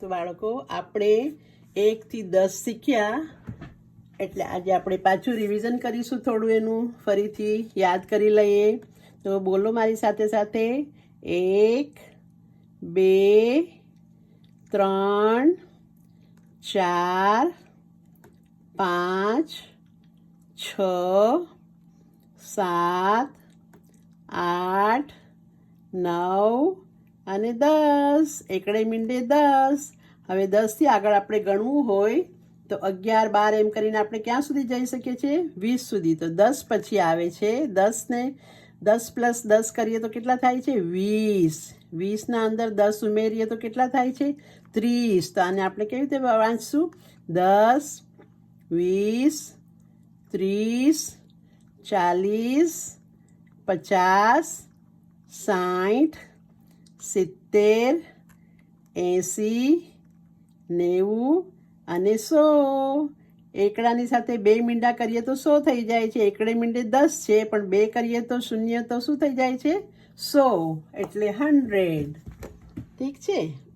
તો બાળકો, આપણે એકથી દસ શીખ્યા. એટલે આજે આપણે પાછું રિવિઝન કરીશું થોડું એનું. ફરીથી યાદ કરી લઈએ. તો બોલો મારી સાથે સાથે. એક, બે, ત્રણ, ચાર, પાંચ, છ, સાત, આઠ, નવ અને દસ. એકડે મીંડે દસ. હવે દસથી આગળ આપણે ગણવું હોય તો અગિયાર, બાર એમ કરીને આપણે ક્યાં સુધી જઈ શકીએ છીએ? વીસ સુધી. તો દસ પછી આવે છે દસને. દસ પ્લસ દસ કરીએ તો કેટલા થાય છે? વીસ. વીસના અંદર દસ ઉમેરીએ તો કેટલા થાય છે? ત્રીસ. તો આને આપણે કેવી રીતે વાંચશું? દસ, વીસ, ત્રીસ, ચાલીસ, પચાસ, સાઠ સિત્તેર એંસી નેવું અને સો. એકડાની સાથે બે મીંડા કરીએ તો સો થઈ જાય છે. એકડે મીંડે દસ છે, પણ બે કરીએ તો શૂન્ય તો શું થઈ જાય છે? સો, એટલે હંડ્રેડ ઠીક છે?